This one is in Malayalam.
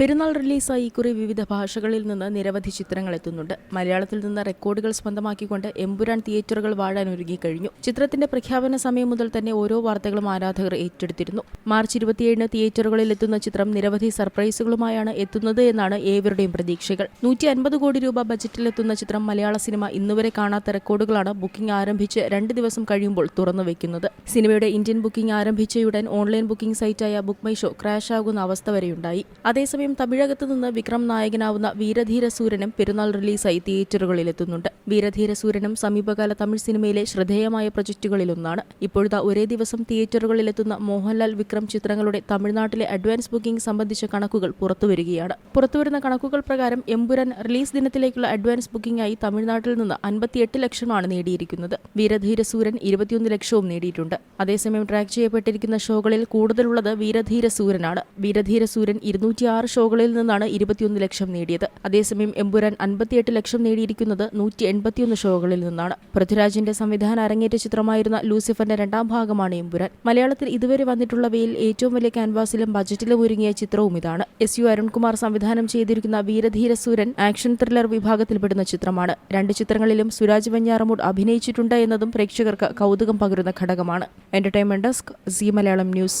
പെരുന്നാൾ റിലീസായി ഇക്കുറി വിവിധ ഭാഷകളിൽ നിന്ന് നിരവധി ചിത്രങ്ങൾ എത്തുന്നുണ്ട്. മലയാളത്തിൽ നിന്ന് റെക്കോർഡുകൾ സ്വന്തമാക്കിക്കൊണ്ട് എമ്പുരാൻ തിയേറ്ററുകൾ വാഴാൻ ഒരുങ്ങിക്കഴിഞ്ഞു ചിത്രത്തിന്റെ പ്രഖ്യാപന സമയം മുതൽ തന്നെ ഓരോ വാർത്തകളും ആരാധകർ ഏറ്റെടുത്തിരുന്നു. മാർച്ച് ഇരുപത്തിയേഴിന് തിയേറ്ററുകളിൽ എത്തുന്ന ചിത്രം നിരവധി സർപ്രൈസുകളുമായാണ് എത്തുന്നത് എന്നാണ് ഏവരുടെയും പ്രതീക്ഷകൾ. നൂറ്റി അൻപത് കോടി രൂപ ബജറ്റിലെത്തുന്ന ചിത്രം മലയാള സിനിമ ഇന്നുവരെ കാണാത്ത റെക്കോർഡുകളാണ് ബുക്കിംഗ് ആരംഭിച്ച് രണ്ട് ദിവസം കഴിയുമ്പോൾ തുറന്നു വെക്കുന്നത്. സിനിമയുടെ ഇന്ത്യൻ ബുക്കിംഗ് ആരംഭിച്ചയുടൻ ഓൺലൈൻ ബുക്കിംഗ് സൈറ്റായ ബുക്ക് മൈ ഷോ ക്രാഷ് ആകുന്ന അവസ്ഥ വരെയുണ്ടായി. അതേസമയം തമിഴകത്ത് നിന്ന് വിക്രം നായകനാവുന്ന വീരധീര സൂര്യനും പെരുന്നാൾ റിലീസായി തിയേറ്ററുകളിലെത്തുന്നുണ്ട്. വീരധീര സൂര്യനും സമീപകാല തമിഴ് സിനിമയിലെ ശ്രദ്ധേയമായ പ്രൊജക്ടുകളിലൊന്നാണ് ഇപ്പോഴത്തെ ഒരേ ദിവസം തിയേറ്ററുകളിലെത്തുന്ന മോഹൻലാൽ വിക്രം ചിത്രങ്ങളുടെ തമിഴ്നാട്ടിലെ അഡ്വാൻസ് ബുക്കിംഗ് സംബന്ധിച്ച കണക്കുകൾ പുറത്തുവരികയാണ്. പുറത്തുവരുന്ന കണക്കുകൾ പ്രകാരം എമ്പുരാൻ റിലീസ് ദിനത്തിലേക്കുള്ള അഡ്വാൻസ് ബുക്കിംഗായി തമിഴ്നാട്ടിൽ നിന്ന് അൻപത്തിയെട്ട് ലക്ഷമാണ് നേടിയിരിക്കുന്നത്. വീരധീരസൂരൻ ഇരുപത്തിയൊന്ന് ലക്ഷവും നേടിയിട്ടുണ്ട്. അതേസമയം ട്രാക്ക് ചെയ്യപ്പെട്ടിരിക്കുന്ന ഷോകളിൽ കൂടുതലുള്ളത് വീരധീരസൂരനാണ്. വീരധീരസൂരൻ വീരധീര ഷോ ഇരുന്നൂറ്റിയാറ് ഷോകളിൽ നിന്നാണ് ഇരുപത്തിയൊന്ന് ലക്ഷം നേടിയത്. അതേസമയം എമ്പുരാൻ അൻപത്തിയെട്ട് ലക്ഷം നേടിയിരിക്കുന്നത് നൂറ്റി എൺപത്തിയൊന്ന് ഷോകളിൽ നിന്നാണ്. പൃഥ്വിരാജിന്റെ സംവിധാന അരങ്ങേറ്റ ചിത്രമായിരുന്ന ലൂസിഫറിന്റെ രണ്ടാം ഭാഗമാണ് എമ്പുരാൻ. മലയാളത്തിൽ ഇതുവരെ വന്നിട്ടുള്ളവയിൽ ഏറ്റവും വലിയ ക്യാൻവാസിലും ബജറ്റിലും ഒരുങ്ങിയ ചിത്രവും ഇതാണ്. എസ് യു അരുൺകുമാർ സംവിധാനം ചെയ്തിരിക്കുന്ന വീരധീര സൂരൻ ആക്ഷൻ ത്രില്ലർ വിഭാഗത്തിൽപ്പെടുന്ന ചിത്രമാണ്. രണ്ട് ചിത്രങ്ങളിലും സുരാജ് വെഞ്ഞാറമൂട് അഭിനയിച്ചിട്ടുണ്ട് എന്നതും പ്രേക്ഷകർക്ക് കൗതുകം പകരുന്ന ഘടകമാണ്. Entertainment desk Zee Malayalam news.